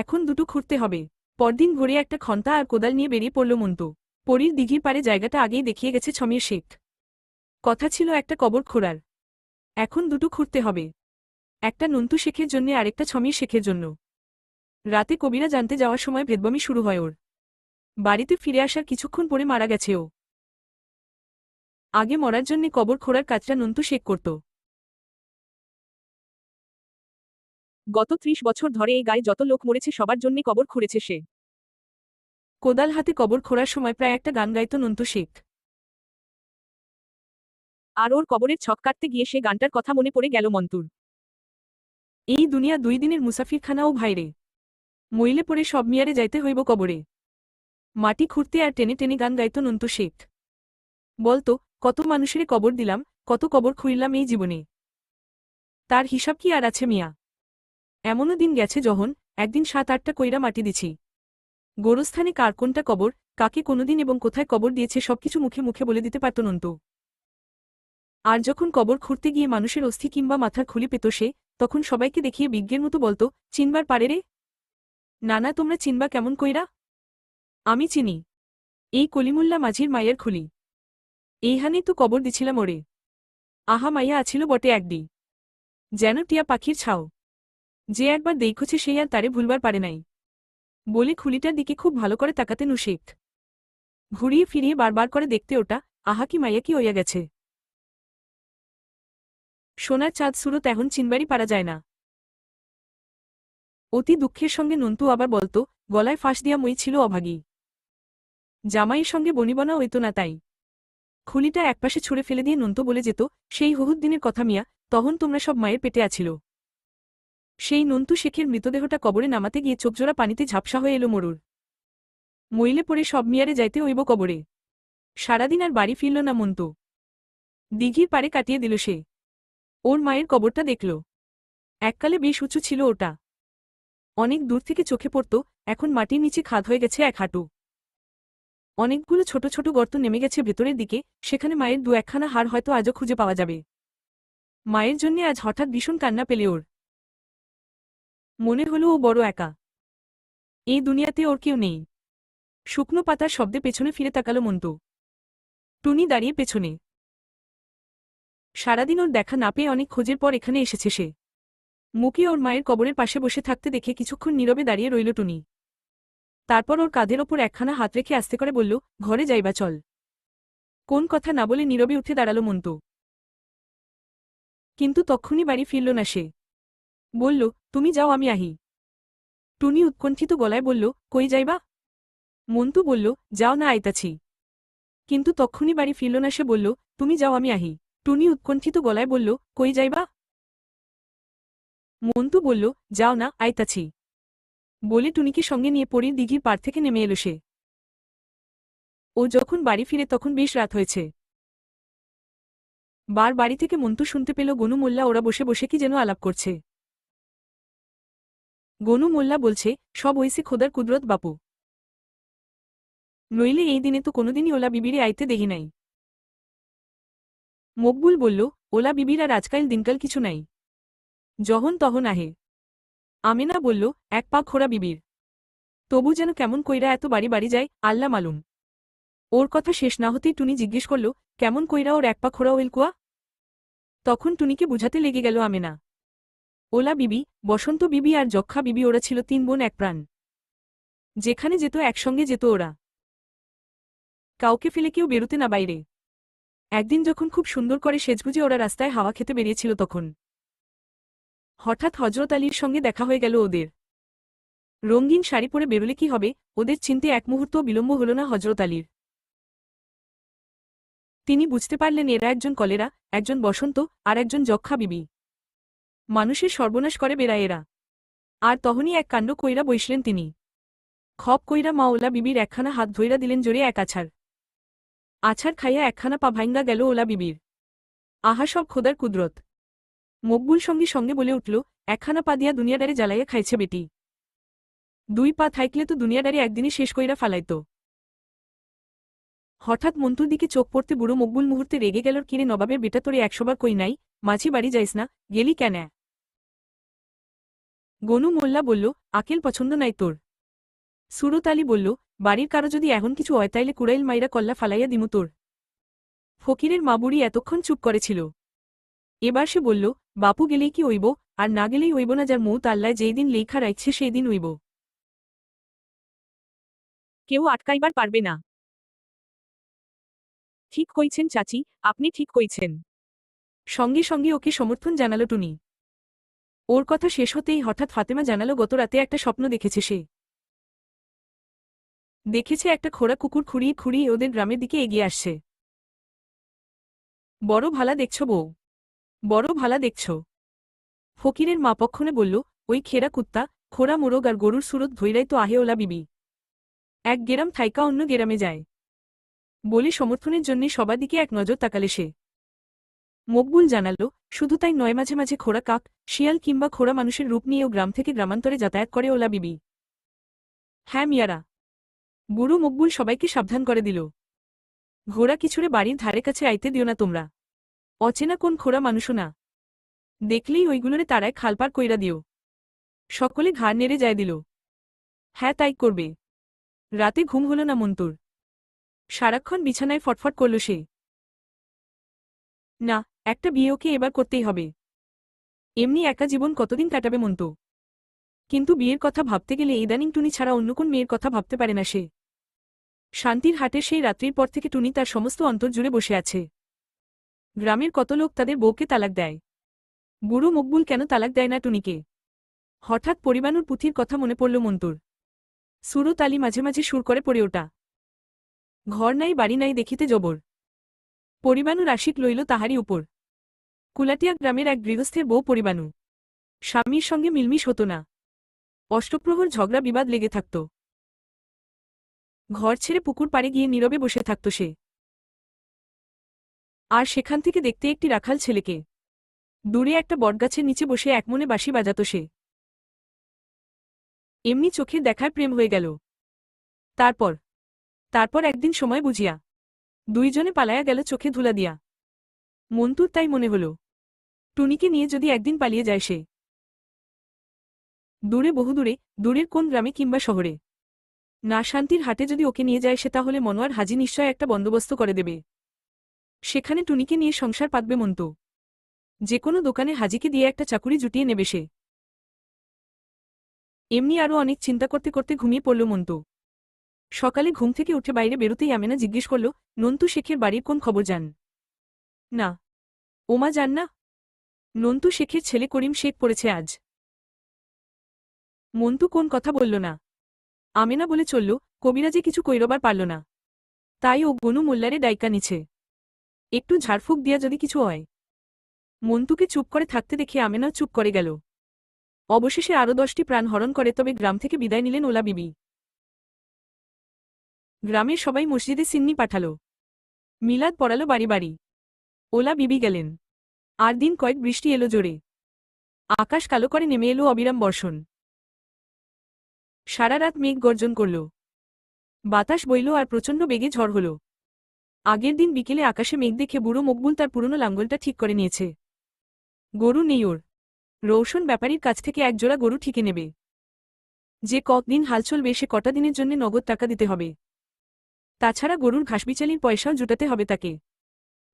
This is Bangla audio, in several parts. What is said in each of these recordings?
এখন দুটো খুঁড়তে হবে। পরদিন ভোরে একটা খন্তা আর কোদাল নিয়ে বেরিয়ে পড়ল মন্তু পরীর দিঘির পারে জায়গাটা আগেই দেখিয়ে গেছে ছমির শেখ। কথা ছিল একটা কবর খোঁড়ার। এখন দুটো খুঁড়তে হবে। একটা নন্তু শেখের জন্য আরেকটা ছমির শেখের জন্য। রাতে কবিরা জানতে যাওয়ার সময় ভেদবমি শুরু হয় ওর। বাড়িতে ফিরে আসার কিছুক্ষণ পরে মারা গেছে ও। আগে মরার জন্যে কবর খোঁড়ার কাজটা নন্তু শেখ করত। গত ত্রিশ বছর ধরে এই গায়ে যত লোক মরেছে সবার জন্যে কবর খুঁড়েছে সে। কোদাল হাতে কবর খোঁড়ার সময় প্রায় একটা গান গাইত নন্তু শেখ। আর ওর কবরের ছক কাটতে গিয়ে সে গানটার কথা মনে পড়ে গেল মন্তুর এই দুনিয়া দুই দিনের মুসাফিরখানা ও ভাইরে। মইলে পড়ে সব মিয়ারে যাইতে হইব কবরে। মাটি খুঁড়তে আর টেনে টেনে গান গাইত নন্তু শেখ। বলতো কত মানুষের কবর দিলাম কত কবর খুঁড়লাম এই জীবনে। তার হিসাব কি আর আছে মিয়া? এমনও দিন গেছে যখন একদিন সাত আটটা কইরা মাটি দিছি। গোরস্থানে কার কোনটা কবর, কাকে কোনোদিন এবং কোথায় কবর দিয়েছে সবকিছু মুখে মুখে বলে দিতে পারত নন্তু। আর যখন কবর খুঁড়তে গিয়ে মানুষের অস্থি কিংবা মাথার খুলি পেত সে, তখন সবাইকে দেখিয়ে বিজ্ঞের মতো বলতো, চিনবার পারে রে? না না তোমরা চিনবা কেমন কইরা? আমি চিনি। এই কলিমুল্লা মাঝির মায়ের খুলি। এইখানেই তো কবর দিছিলাম ওরে। আহা মাইয়া আছিল বটে একদি যেন টিয়া পাখির ছাও। যে একবার দেখছে সেই আর তারে ভুলবার পারে নাই। বলে খুলিটার দিকে খুব ভালো করে তাকাতে নুশেখ ঘুরিয়ে ফিরিয়ে বারবার করে দেখতে ওটা, আহা কি মাইয়া কি হইয়া গেছে। সোনার চাঁদ সুরত এখন চিনবারই পারা যায় না। অতি দুঃখের সঙ্গে নন্তু আবার বলতো, গলায় ফাঁস দিয়া মই ছিল অভাগী। জামাইয়ের সঙ্গে বনিবনা হইত না তাই। খুলিটা একপাশে ছুঁড়ে ফেলে দিয়ে নন্তু বলে যেত, সেই হুহুদ দিনের কথা মিয়া, তখন তোমরা সব মায়ের পেটে আছিল। সেই নন্তু শেখের মৃতদেহটা কবরে নামাতে গিয়ে চোখজোড়া পানিতে ঝাপসা হয়ে এলো মরুর। মইলে পড়ে সব মিয়ারে যাইতে হইব কবরে। সারাদিন আর বাড়ি ফিরল না মন্তু। দিঘির পারে কাটিয়ে দিল সে। ওর মায়ের কবরটা দেখল। এককালে বেশ উঁচু ছিল ওটা। অনেক দূর থেকে চোখে পড়ত, এখন মাটির নিচে খাদ হয়ে গেছে এক হাঁটু। অনেকগুলো ছোট ছোট গর্ত নেমে গেছে ভেতরের দিকে, সেখানে মায়ের দু একখানা হাড় হয়তো আজও খুঁজে পাওয়া যাবে। মায়ের জন্যে আজ হঠাৎ ভীষণ কান্না পেলে ওর। মনে হলো ও বড় একা। এই দুনিয়াতে ওর কেউ নেই। শুকনো পাতার শব্দে পেছনে ফিরে তাকালো মন্তু টুনি দাঁড়িয়ে পেছনে। সারাদিন ওর দেখা না পেয়ে অনেক খোঁজের পর এখানে এসেছে সে। মুখে ওর মায়ের কবরের পাশে বসে থাকতে দেখে কিছুক্ষণ নীরবে দাঁড়িয়ে রইল টুনি। তারপর ওর কাঁধের ওপর একখানা হাত রেখে আস্তে করে বলল, ঘরে যাইবা চল। কোন কথা না বলে নীরবে উঠে দাঁড়াল মন্তু কিন্তু তক্ষুনি বাড়ি ফিরল না সে। বলল, তুমি যাও, আমি আহি। টুনি উৎকণ্ঠিত গলায় বলল, কই যাইবা? মন্তু বলল, যাও না, আইতাছি। কিন্তু তক্ষুনি বাড়ি ফিরল না, সে বলল, তুমি যাও, আমি আহি। টুনি উৎকণ্ঠিত গলায় বলল, কই যাইবা? মন্তু বলল, যাও না, আইতাছি। বলে টুনিকে সঙ্গে নিয়ে পরীর দিঘির পার থেকে নেমে এলো সে। ও যখন বাড়ি ফিরে, তখন বেশ রাত হয়েছে। বার বাড়ি থেকে মন্তু শুনতে পেল, গনু মোল্লা ওরা বসে বসে কি যেন আলাপ করছে। গনু মোল্লা বলছে, সব ওইসে খোদার কুদরত বাপু। নইলে এই দিনে তো কোনোদিনই ওলা বিবিরে আইতে দেখি নাই। মকবুল বলল, ওলা বিবির আর আজকাল দিনকাল কিছু নাই। যখন তখন আহে। আমেনা বলল, এক পা খোড়া বিবির। তবু যেন কেমন কইরা এত বাড়ি বাড়ি যায় আল্লা মালুম। ওর কথা শেষ না হতেই টুনি জিজ্ঞেস করল, কেমন কইরা ওর এক পা খোড়া ওয়েলকুয়া তখন টুনিকে বুঝাতে লেগে গেল আমেনা। ওলা বিবি, বসন্ত বিবি আর যক্ষা বিবি ওরা ছিল তিন বোন, এক প্রাণ। যেখানে যেত, একসঙ্গে যেত ওরা। কাউকে ফেলে কেউ বেরোতে না বাইরে। একদিন যখন খুব সুন্দর করে সেজগুজে ওরা রাস্তায় হাওয়া খেতে বেরিয়েছিল তখন। হঠাৎ হজরত আলীর সঙ্গে দেখা হয়ে গেল ওদের। রঙিন শাড়ি পরে বেরোলে কি হবে, ওদের চিনতে এক মুহূর্ত বিলম্ব হল না হজরত আলীর। তিনি বুঝতে পারলেন এরা একজন কলেরা, একজন বসন্ত আর একজন যক্ষা বিবি। মানুষের সর্বনাশ করে বেড়ায় এরা আর তখনই এক কাণ্ড কইরা বইসলেন তিনি। খপ কইরা মাওলা বিবির একখানা হাত ধইরা দিলেন জোরে এক আছাড়। আছাড় খাইয়া একখানা পা ভাইঙ্গা গেল ওলা বিবির। আহা সব খোদার কুদরত। মকবুল সঙ্গে সঙ্গে বলে উঠল, একখানা পা দিয়া দুনিয়াডারে জ্বালাইয়া খাইছে বেটি। দুই পা থাইকলে তো দুনিয়াডারে একদিনই শেষ কইরা ফালাইত। হঠাৎ মন্তুর দিকে চোখ পড়তে বুড়ো মকবুল মুহূর্তে রেগে গেল, কিরে নবাবের বেটা, তোরে একশোবার কই নাই? মাঝি বাড়ি যাইস না? গেলি কেন? গনু মোল্লা বলল, আকেল পছন্দ নাই তোর। সুরত আলী বলল, বাড়ির কারও যদি এখন কিছু হয় তাইলে কুড়াইল মাইরা কল্লা ফালাইয়া দিমু তোর। ফকিরের মাবুড়ি এতক্ষণ চুপ করেছিল এবার সে বলল, বাপু গেলেই কি হইব? আর না গেলেই হইব না যার মৌত আল্লায় যেই দিন লেখা রাখছে সেই দিন হইব। কেউ আটকাইবার পারবে না। ঠিক কইছেন চাচি, আপনি ঠিক কইছেন। সঙ্গে সঙ্গে ওকে সমর্থন জানালো টুনি। ওর কথা শেষ হতেই হঠাৎ ফাতেমা জানালো, গত রাতে একটা স্বপ্ন দেখেছে সে। দেখেছে একটা খোড়া কুকুর খুঁড়িয়ে খুঁড়িয়ে ওদের গ্রামের দিকে এগিয়ে আসছে। বড় ভালা দেখছ বউ। বড় ভালা দেখছ। ফকিরের মা পক্ষণে বলল, ওই খেরা কুত্তা, খোড়া মোরগ আর গরুর সুরত ধৈরাই তো আহে ওলা বিবি। এক গেরাম থাইকা অন্য গেরামে যায়। বলে সমর্থনের জন্য সবাদিকে এক নজর তাকালে সে। মকবুল জানাল, শুধু তাই নয়, মাঝে মাঝে খোড়া কাক, শিয়াল কিংবা খোড়া মানুষের রূপ নিয়েও গ্রাম থেকে গ্রামান্তরে যাতায়াত করে ওলা বিবি। হ্যাঁ মিয়ারা। বুড়ো মকবুল সবাইকে সাবধান করে দিল। ঘোড়া কিছুরে বাড়ির ধারে কাছে আইতে দিও না তোমরা। অচেনা কোন খোড়া মানুষও না। দেখলেই ওইগুলোরে তারায় খালপার কইরা দিও। সকলে ঘাড় নেড়ে যায় দিল। হ্যাঁ তাই করবে। রাতে ঘুম হল না মন্তুর। সারাক্ষণ বিছানায় ফটফট করল সে। না, একটা বিয়ে ওকে এবার করতেই হবে। এমনি একা জীবন কতদিন কাটাবে মন্তু কিন্তু বিয়ের কথা ভাবতে গেলে ইদানিং টুনি ছাড়া অন্য কোন মেয়ের কথা ভাবতে পারে না সে। শান্তির হাটে সেই রাত্রির পর থেকে টুনি তার সমস্ত অন্তর জুড়ে বসে আছে। গ্রামের কত লোক তাদের বউকে তালাক দেয়। বুড়ো মকবুল কেন তালাক দেয় না টুনিকে? হঠাৎ পরিবানুর পুঁথির কথা মনে পড়ল মন্তুর সুরত আলী মাঝে মাঝে সুর করে পড়ে ওটা। ঘর নাই, বাড়ি নাই দেখিতে জবর। পরিবানুর রাশিক লইল তাহারই উপর। কুলাটিয়া গ্রামের এক গৃহস্থের বউ পরিবানু। স্বামীর সঙ্গে মিলমিশ হতো না। অষ্টপ্রহর ঝগড়া বিবাদ লেগে থাকত। ঘর ছেড়ে পুকুর পাড়ে গিয়ে নীরবে বসে থাকত সে। আর সেখান থেকে দেখতে একটি রাখাল ছেলেকে। দূরে একটা বটগাছের নিচে বসে একমনে বাঁশি বাজাত সে। এমনি চোখের দেখার প্রেম হয়ে গেল। তারপর তারপর একদিন সময় বুঝিয়া দুইজনে পালায়া গেল চোখে ধুলা দিয়া। মন্তুর তাই মনে হল, টুনিকে নিয়ে যদি একদিন পালিয়ে যায় সে। দূরে বহুদূরে, দূরের কোন গ্রামে কিংবা শহরে। না শান্তির হাটে যদি ওকে নিয়ে যায় সে তাহলে মনোয়ার হাজি নিশ্চয় একটা বন্দোবস্ত করে দেবে। সেখানে টুনিকে নিয়ে সংসার পাতবে মন্তু যে কোনো দোকানে হাজিকে দিয়ে একটা চাকুরি জুটিয়ে নেবে সে। এমনি আরও অনেক চিন্তা করতে করতে ঘুমিয়ে পড়ল মন্তু সকালে ঘুম থেকে উঠে বাইরে বেরোতেই আমেনা জিজ্ঞেস করল, নন্তু শেখের বাড়ির কোন খবর জান? না। ওমা জান না? নন্তু শেখের ছেলে করিম শেখ পড়েছে আজ। মন্তু কোন কথা বলল না? আমেনা বলে চলল, কবিরাজে কিছু কইরবার পারল না। তাই ও গনু মোল্লারে ডাইকা নিছে। একটু ঝাড়ফুঁক দিয়া যদি কিছু হয়? মন্তুকে চুপ করে থাকতে দেখে আমেনাও চুপ করে গেল। অবশেষে আরও দশটি প্রাণ হরণ করে, তবে গ্রাম থেকে বিদায় নিলেন ওলা বিবি। গ্রামের সবাই মসজিদে সিন্নি পাঠাল। মিলাদ পড়ালো বাড়ি বাড়ি। ওলা বিবি গেলেন। আর দিন কয়েক বৃষ্টি এলো জোরে। আকাশ কালো করে নেমে এলো অবিরাম বর্ষণ। সারা রাত মেঘ গর্জন করল। বাতাস বইল আর প্রচণ্ড বেগে ঝড় হল। আগের দিন বিকেলে আকাশে মেঘ দেখে বুড়ো মকবুল তার পুরনো লাঙ্গলটা ঠিক করে নিয়েছে। গরু নেই ওর। রৌশন ব্যাপারীর কাছ থেকে একজোড়া গরু ঠিকে নেবে। যে কদিন হাল চলবে সে কটা দিনের জন্য নগদ টাকা দিতে হবে। তাছাড়া গরুর ঘাসবিচালির পয়সাও জুটাতে হবে তাকে।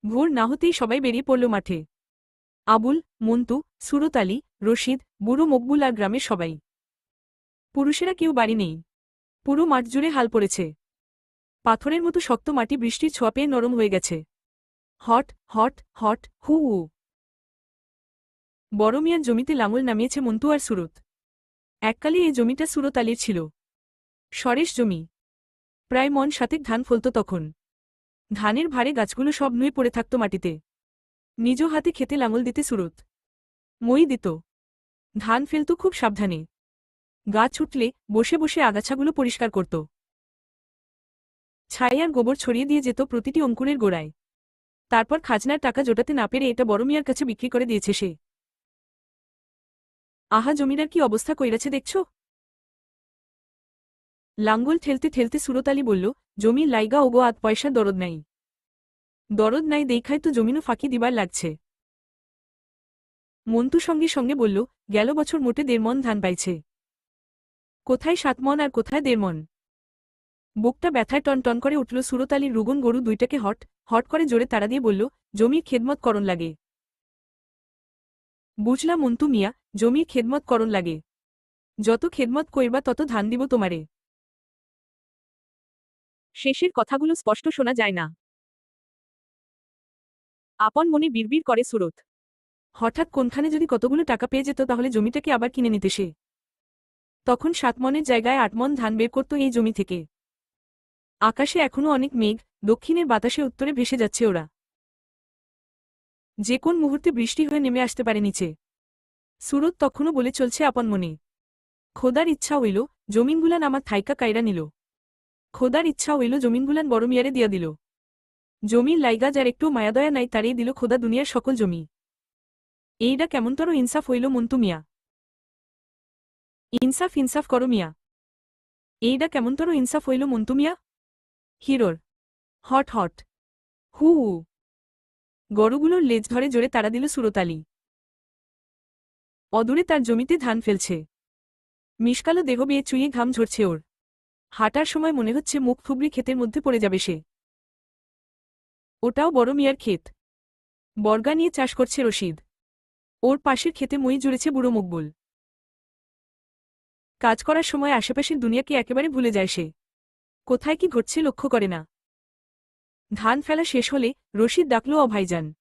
ভোর না হতেই সবাই বেরিয়ে পড়ল মাঠে। আবুল মন্তু সুরত আলী, রশিদ, বুড়ো মকবুল আর গ্রামের সবাই। পুরুষেরা কেউ বাড়ি নেই। পুরো মাঠ জুড়ে হাল পড়েছে। পাথরের মতো শক্ত মাটি বৃষ্টির ছোঁয়া পেয়ে নরম হয়ে গেছে। হট হট হট, হু হু। বড় মিয়ার জমিতে লাঙল নামিয়েছে মন্তু আর সুরত। এককালে এই জমিটা সুরত আলীর ছিল। সরেশ জমি। প্রায় মন সাতেক ধান ফলত তখন। ধানের ভারে গাছগুলো সব নুয়ে পড়ে থাকত মাটিতে। নিজ হাতে খেতে লাঙল দিতে সুরত। মই দিত। ধান ফেলত খুব সাবধানে। গাছ উঠলে বসে বসে আগাছাগুলো পরিষ্কার করত। ছাই আর গোবর ছড়িয়ে দিয়ে যেত প্রতিটি অঙ্কুরের গোড়ায়। তারপর খাজনার টাকা জোটাতে না পেরে এটা বড় মিয়ার কাছে বিক্রি করে দিয়েছে সে। আহা জমিদার কি অবস্থা কইরাছে দেখছ? লাঙ্গল ঠেলতে ঠেলতে সুরতালি বলল, জমির লাইগা ওগো আত পয়সা দরদ নাই। দরদ নাই দেখায় তো জমিনও ফাঁকি দিবার লাগছে। মন্তু সঙ্গে সঙ্গে বলল, গেল বছর মোটে দেড় মন ধান পাইছে। কোথায় সাত মন আর কোথায় দেড় মন? বুকটা ব্যথায় টন টন করে উঠল সুরতালির রুগুন গরু দুইটাকে হট হট করে জোরে তাড়া দিয়ে বলল, জমির খেদমত করণ লাগে। বুঝলা মন্তু মিয়া, জমির খেদমত করণ লাগে। যত খেদমত কইরবা তত ধান দিব তোমারে। শেষের কথাগুলো স্পষ্ট শোনা যায় না। আপন মনে বিড়বিড় করে সুরত। হঠাৎ কোনখানে যদি কতগুলো টাকা পেয়ে যেত তাহলে জমিটাকে আবার কিনে নিতে সে। তখন সাত মনের জায়গায় আট মন ধান বের করত এই জমি থেকে। আকাশে এখনও অনেক মেঘ, দক্ষিণের বাতাসে উত্তরে ভেসে যাচ্ছে ওরা। যে কোন মুহূর্তে বৃষ্টি হয়ে নেমে আসতে পারে নিচে। সুরত তখনও বলে চলছে আপন মনে। খোদার ইচ্ছা হইল জমিনগুলান আমার থাইকা কাইরা নিল। খোদার ইচ্ছা হইল জমিনগুলান বড় মিয়ারে দিয়া দিল। জমির লাইগা যার একটু মায়াদয়া নাই তারেই দিল খোদা দুনিয়ার সকল জমি। এইডা কেমনতর ইনসাফ হইল মন্তু মিয়া। ইনসাফ ইনসাফ করো মিয়া। এইডা কেমনতর ইনসাফ হইল মন্তু মিয়া। হিরোর। Hot hot. হু হু। গরুগুলোর লেজ ধরে জোরে তারা দিল সুরতালি। অদূরে তার জমিতে ধান ফেলছে। মিশকালো দেহ বিয়ে চুইয়ে ঘাম ঝরছে ওর। হাঁটার সময় মনে হচ্ছে মুখ ফুবড়ি ক্ষেতের মধ্যে পড়ে যাবে সে। ওটাও বড় মিয়ার ক্ষেত। বর্গা নিয়ে চাষ করছে রশিদ। ওর পাশের ক্ষেতে মই জুড়েছে বুড়ো মকবুল। কাজ করার সময় আশেপাশের দুনিয়াকে একেবারে ভুলে যায় সে। কোথায় কি ঘটছে লক্ষ্য করে না। ধান ফেলা শেষ হলে রশিদ ডাকল অভাইজান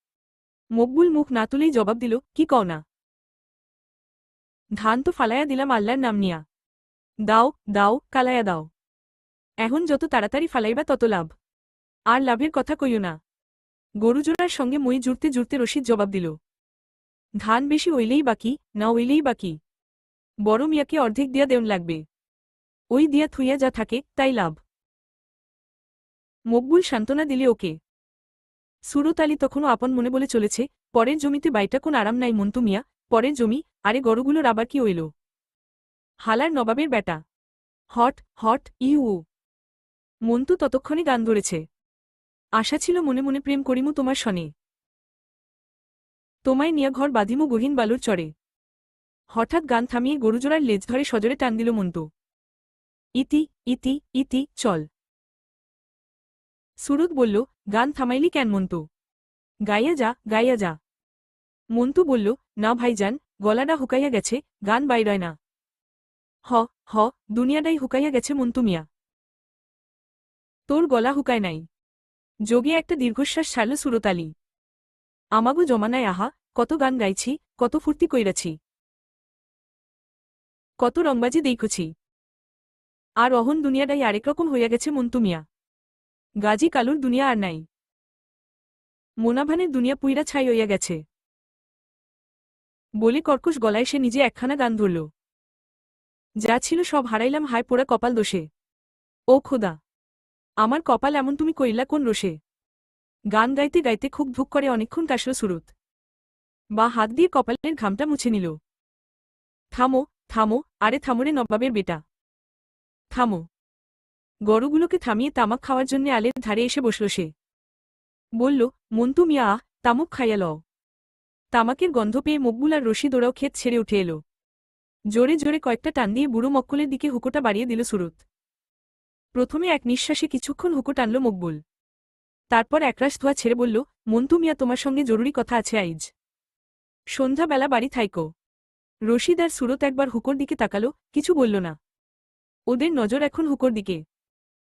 মকবুল মুখ না তুলেই জবাব দিল, কি কও না? ধান তো ফালাইয়া দিলাম আল্লাহর নাম নিয়া। দাও দাও কালায়া দাও। এখন যত তাড়াতাড়ি ফালাইবা তত লাভ। আর লাভের কথা কইও না। গরুজোড়ার সঙ্গে মই জুড়তে জুড়তে রশিদ জবাব দিল। ধান বেশি ওইলেই বাকি, না ওইলেই বাকি। বড় মিয়াকে অর্ধেক দিয়া দেউন লাগবে। ওই দিয়া থুইয়া যা থাকে, তাই লাভ। মকবুল সান্ত্বনা দিলে ওকে। সুরত আলী তখনও আপন মনে বলে চলেছে, পরের জমিতে বাইটা কোন আরাম নাই মন্তু মিয়া, পরের জমি, আরে গরুগুলোর আবার কি হইল? হালার নবাবের বেটা। Hot hot, you. মন্তু ততক্ষণে গান ধরেছে। আশা ছিল মনে মনে প্রেম করিমু তোমার সনে। তোমায় নিয়া ঘর বাঁধিমু গহীন বালুর চড়ে হঠাৎ গান থামিয়ে গরুজোড়ার লেজ ধরে সজরে টান দিল মন্তু ইতি ইতি ইতি, চল। সুরত বলল, গান থামাইলি কেন মন্তু গাইয়া যা গাইয়া যা। মন্তু বলল, না ভাইজান, গলাটা হুকাইয়া গেছে, গান বাইরয় না। হ হ, দুনিয়াটাই হুকাইয়া গেছে মন্তু মিয়া। তোর গলা হুকায় নাই। যোগে একটা দীর্ঘশ্বাস ছাড়ল সুরতালি। আমাগো জমানায় আহা, কত গান গাইছি, কত ফুর্তি কইরাছি। কত রংবাজি দেখছি। আর অহন দুনিয়াটাই আরেক রকম হইয়া গেছে মন্তুমিয়া গাজী কালুর দুনিয়া আর নাই। মোনাভানের দুনিয়া পুইরা ছাই হইয়া গেছে। বলে কর্কশ গলায় সে নিজে একখানা গান ধরল। যা ছিল সব হারাইলাম হায় পোড়া কপাল দোষে। ও খোদা আমার কপাল এমন তুমি কইলা কোন রোষে? গান গাইতে গাইতে খুব ধুক করে অনেকক্ষণ কাশল সুরত। বা হাত দিয়ে কপালের ঘামটা মুছে নিল। থামো থামো, আরে থামোরে নবাবের বেটা। থামো। গরুগুলোকে থামিয়ে তামাক খাওয়ার জন্য আলের ধারে এসে বসল সে। বলল মন্তু মিয়া আহ তামুক খাইয়া লও। তামাকের গন্ধ পেয়ে মকবুল আর রশিদ ওরাও ক্ষেত ছেড়ে উঠে এলো। জোরে জোরে কয়েকটা টান দিয়ে বুড়ো মক্কলের দিকে হুকোটা বাড়িয়ে দিল সুরত। প্রথমে এক নিঃশ্বাসে কিছুক্ষণ হুকো টানল মকবুল। তারপর একরাশ ধোয়া ছেড়ে বলল মন্তু মিয়া, তোমার সঙ্গে জরুরি কথা আছে আইজ। সন্ধ্যাবেলা বাড়ি থাইকো। রশিদ আর সুরত একবার হুকোর দিকে তাকালো, কিছু বলল না। ওদের নজর এখন হুকোর দিকে।